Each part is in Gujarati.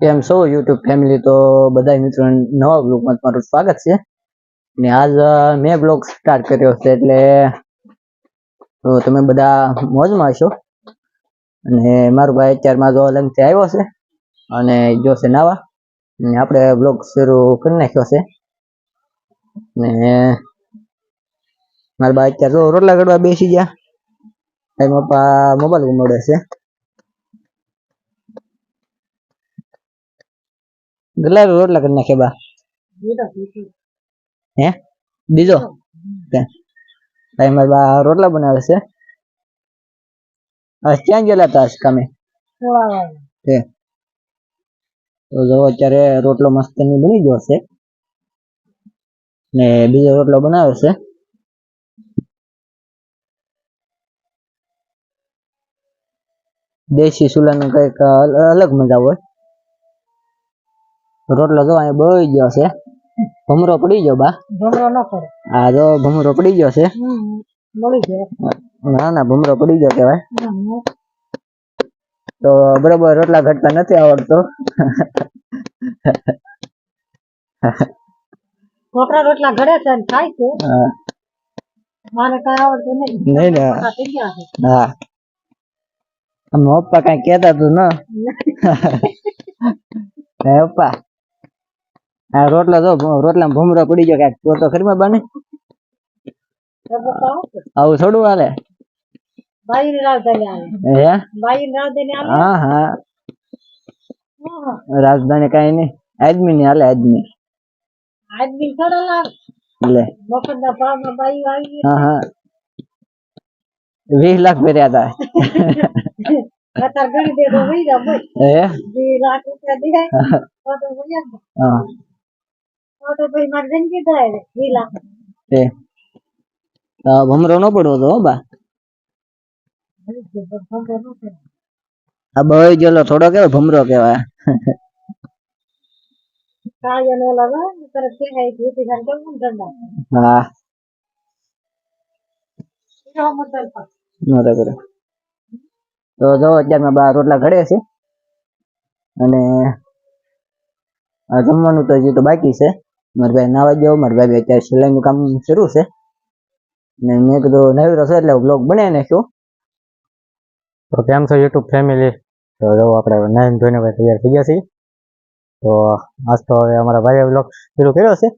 કેમ છો યુટ્યુબ ફેમિલી? તો બધા મિત્રો, નવા બ્લોગમાં તમારું સ્વાગત છે. ને આજ મેં બ્લોગ સ્ટાર્ટ કર્યો છે એટલે, તો તમે બધા મોજમાં હશો. અને મારો ભાઈ અત્યારમાં જો અલંગથી આવ્યો છે અને જો છે નાવા. ને આપણે બ્લોગ શરૂ કરી નાખ્યો છે. ને મારા ભાઈ અત્યારે રોટલા ઘડવા બેસી ગયા. એમાં પપ્પા મોબાઈલ મળે છે. કેટલા રોટલા કરી નાખે બા. હે? બીજો? ભાઈ, મારા બા રોટલા બનાવે છે. ક્યાં ગયેલા હતા કામે? તો. જો અત્યારે રોટલો મસ્ત બની ગયો છે. ને બીજો રોટલો બનાવે છે. દેશી સુલાનું કંઈક અલગ મજા હોય. રોટલો જો અહીંયા બળી ગયો છે. ભમરો પડી ગયો બા. ભમરો ન પડે. આ જો ભમરો પડી ગયો છે. મળી ગયો. ના ના ભમરો પડી ગયો કહેવાય. તો બરોબર રોટલા ઘટતા નથી આવડતો. કોકરા રોટલા ઘડે છે અને ખાય છે. મારે કઈ આવડતું નહીં. નહીં ને. હા. અમે પપ્પા કઈ કેતા તું ન. પપ્પા. આ રોટલો જો રોટલા ભૂમરો પડી ગયો કાંઈક તો તો ખરી બને. આવું થોડું હાલે? રાજધાની હે? હા હા. હા. કઈ નઈ આદમી. ની હાલે આદમી લે. હા હા. વીસ લાખ ભર્યા હતા દે તો હે લાખ રૂપિયા. હા. તો ભાઈ મારે ભમરો ન પડવો તો હો બા. આ ગયેલો થોડો કેવો ભમરો ઓલા હોય ને કે કેવો પણ. તો જો અત્યારમાં બા રોટલા ઘડે છે. અને આ જમવાનું તો હજી તો બાકી છે. મારા ભાઈ નાવા ગયો મારભાઈ અત્યારે સિલાઈનું કામ શરૂ છે. ને મેં કીધું નવી રસો એટલે બ્લોગ બને ને શું તો કેમ છો યુટ્યુબ ફેમિલી તો જો આપણે નાઈન ધોઈને ભાઈ તૈયાર થઈ ગયા છીએ. તો આજ તો હવે અમારા ભાઈએ બ્લોગ શરૂ કર્યો છે.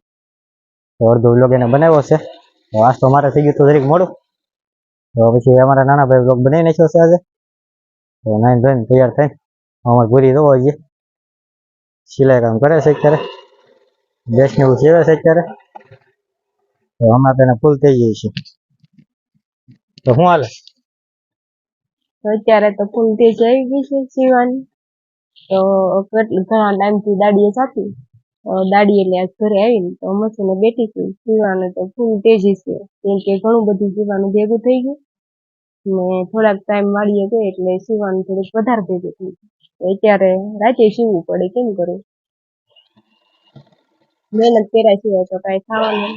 તો અડધો બ્લોગ એને બનાવ્યો છે. તો આજ તો મારે થઈ ગયું તો દરેક મોડું. તો પછી અમારા નાના ભાઈ બ્લોગ બનાવી નાખ્યો છે આજે. તો નાઈન ધોઈને તૈયાર થઈને અમારે પૂરી જોવો જઈએ. સિલાઈ કામ કરે છે અત્યારે. ડ્રેસને એવું સીવે અત્યારે? હમણાં તેને ફૂલ થઈ જાય છે. તો શું હાલે? અત્યારે તો ફૂલ થઈ જઈ ગઈ છે સીવાની તો કેટલું ઘણા ટાઈમથી દાડીએ સાથી દાડી એટલે ઘરે આવીને તો મશીને બેઠી છું. સીવાનું તો ફૂલ તેજી છે. કેમ કે ઘણું બધું સીવાનું ભેગું થઈ ગયું. ને થોડાક ટાઈમ વાળીએ ગઈ એટલે સીવાનું થોડુંક વધારે ભેગું થઈ ગયું અત્યારે રાતે સીવવું પડે, કેમ કરું? મહેનત કર્યા સિવાય તો કઈ થવાનું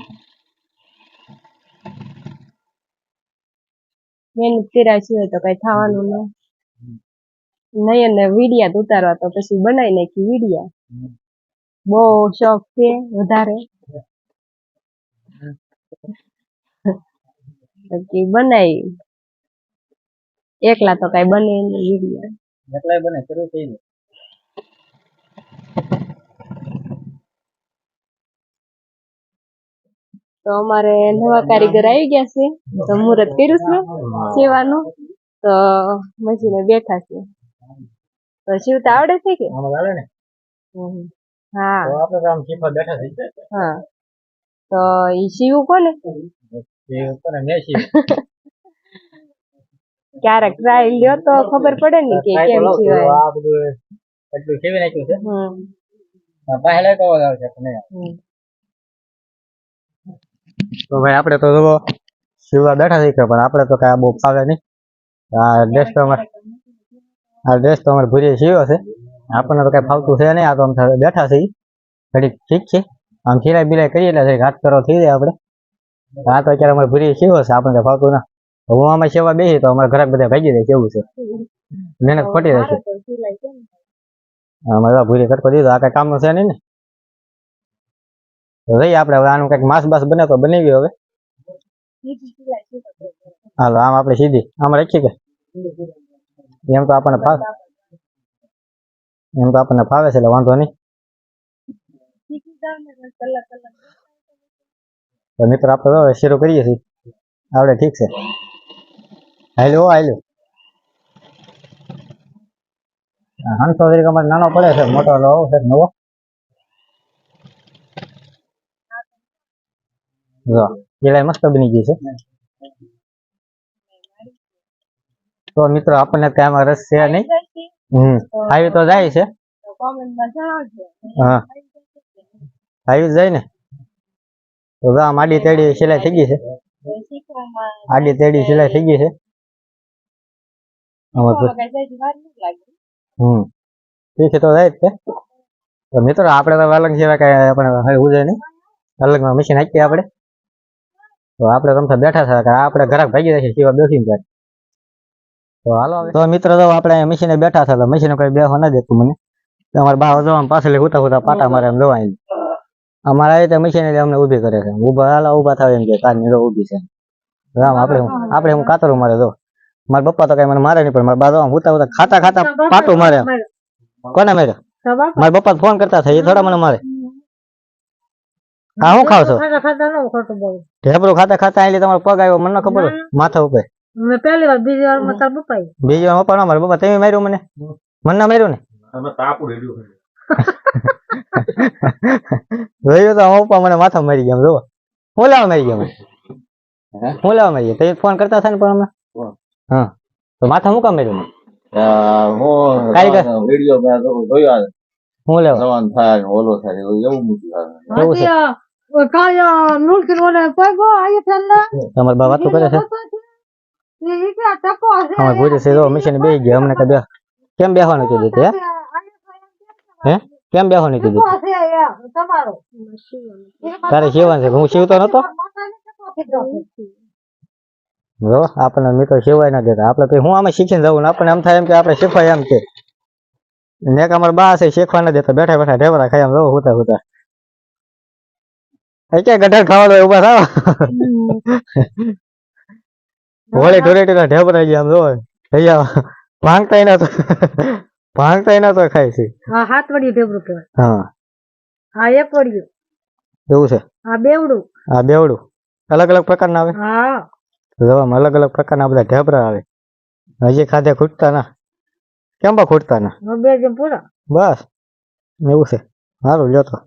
મહેનત કર્યા સિવાય તો કઈ થવાનું નહીં નહીં, અને વિડિયા ઉતારવા તો પછી બનાવી નાખી વિડિયા. બહુ શોખ છે વધારે. પછી બનાવી. એકલા તો કઈ બને નહીં વિડિયા. એકલા બને, શરૂ થઈ તો અમારે નવા કારીગર આવી ગયા છે. તો મુહૂર્ત કર્યું છે સેવાનું. તો મજીને બેઠા છે. તો શિવતા આવડે છે કે. હા. તો હા. ઈ શિવ કોને? ક્યારેક ટ્રાય લ્યો તો ખબર પડે ને કે કેમ એટલું નાખ્યું છે. પહેલા અવાજ આવશે. તો ભાઈ આપણે તો જો સીવવા બેઠા થઈ ગયા પણ આપણે તો કાંઈ બહુ ફાવે નહીં. આ ડ્રેસ તો અમારે આ ડ્રેસ તો અમારે ભૂરી સીવ્યો છે. આપણને તો કાંઈ ફાવતું છે નહીં. આ તો અમે બેઠા છીએ. ઘડીક ઠીક છે. આમ ખીરાઈ બિલાઈ કરીએ એટલે ઘાટ કરો થઈ જાય આપણે. આ તો અત્યારે અમારે ભૂરી સીવો છે. આપણને તો ફાવતું ના. હું આમાં સેવા બેસી તો અમારા ઘરાક બધા ભાગી જાય કેવું છે. મહેનત ખોટી રહેશે. અમારે ભૂરી કરતો દીધો. આ કઈ કામનું છે નહીં ને. રહીએ આપણે, હવે આનું કંઈક માસ બાસ બને તો બનાવી હવે? હાલો, આમ આપણે સીધી, આમ રાખી કે? એમ તો આપણને ફાવે. એમ તો આપણને ફાવે છે, એટલે વાંધો નહીં. મિત્ર મિત્રો, આપણે શરૂ કરીએ છીએ. આપણે ઠીક છે. હાલો હાલો. હંસો તરીકે અમારે નાનો પડે છે, મોટો છે, નવો. જો પેલા મસ્ત બની ગઈ છે. તો મિત્રો, આપણને ત્યાં રસ છે નહીં? હમ. આવી તો જાય છે. હા. આવી જાય ને? તો આમ આડી તેડી સિલાઈ થઈ ગઈ છે. આડી તેડી સિલાઈ થઈ ગઈ છે. કઈ હમ. ઠીક છે તો જાય જ તે મિત્રો, આપણે તો અલગ સિવાય કઈ આપણે હું જાય નહીં. અલગમાં મશીન હાકીએ આપણે. તો આપણે રમતા બેઠા છે કે આપણે ઘરાક ભાગી જાય છે સિવા બેસીને ત્યારે તો હાલો તો મિત્રો તો આપણે અહીંયા મશીને બેઠા હતા મશીને કઈ બેહો ના દેતું મને. અમારે અમારા બા જવા પાછળ હુતા હુતા પાટા મારે એમ જવાય અમારા રીતે મશીને અમને ઊભી કરે છે. ઊભા હાલા ઊભા થાય એમ કે કાર નીરો ઊભી છે. રામ આપણે આપણે હું કાતરું મારે જો. મારા પપ્પા તો કઈ મને મારે નહીં પણ મારા બાજુ હુતા હુતા ખાતા ખાતા પાટું મારે કોને મારે મારા પપ્પા ફોન કરતા થાય એ થોડા મને મારે. હા હું ખાવ છો? ખાતા ખાતા ન ખોટું બહુ ઢેબરું ખાતા ખાતા એટલે તમારો પગ આવ્યો મને ન ખબર માથા ઉપર. મેં પહેલી વાર બીજી વારમાં તાર બપાઈ બીજી વાર ના મારે પપ્પા તમે માર્યું મને? મને ના માર્યું ને? જોયું તો પપ્પા મને માથા મારી ગયા જો હું લાવા મારી ગયા મને હું લાવા મારી ગયા? તમે ફોન કરતા હતા ને પણ અમે? હા. તો માથા હું કામ માર્યું? હું કારીગર. વીડિયો જોયો હું લેવા? જવાન થાય ઓલો થાય એવું મૂકી એવું છે. કાયા નુલકી ઓલે પગો આયે થેલા તમારા બા વાતો કરે છે? એ કે ટકો છે? અમારે ભૂરી છે જો મશીન બે ગયા અમને કે બે કેમ બેહવાનું કીધું તે હે? કેમ બેહવાનું કીધું તમારો. તારે સેવાનું છે હું સેવતો નતો? જો. આપણને મિત્રો સેવાય ના દેતા. આપણે હું આમાં શીખીને જવું ને? આપણને એમ થાય એમ કે આપણે શીખવાય એમ કે. ને એક બા છે શેખવા ના દેતા બેઠા બેઠા ઢેવરા ખાઈ આમ રહો હુતા હુતા. એ ક્યાં ગઢર ખાવાનું હોય ઊભા થાવ. હોળી ધૂળેટી ના ઢેબરા ગયા આમ જો ભૈયા ભાંગતા એના તો ભાંગતા એના તો ખાય છે. હા હાથ વડી ઢેબરું કહેવાય. હા. હા એક વડિયું એવું છે? હા બેવડું. હા બેવડું. અલગ અલગ પ્રકારના આવે? હા. જોવામાં અલગ અલગ પ્રકારના બધા ઢેબરા આવે. હજી ખાધે ખૂટતા ના. કેમ બા ખોટતા ના? બે જેમ પૂરા. બસ એવું છે. સારું લ્યો તો.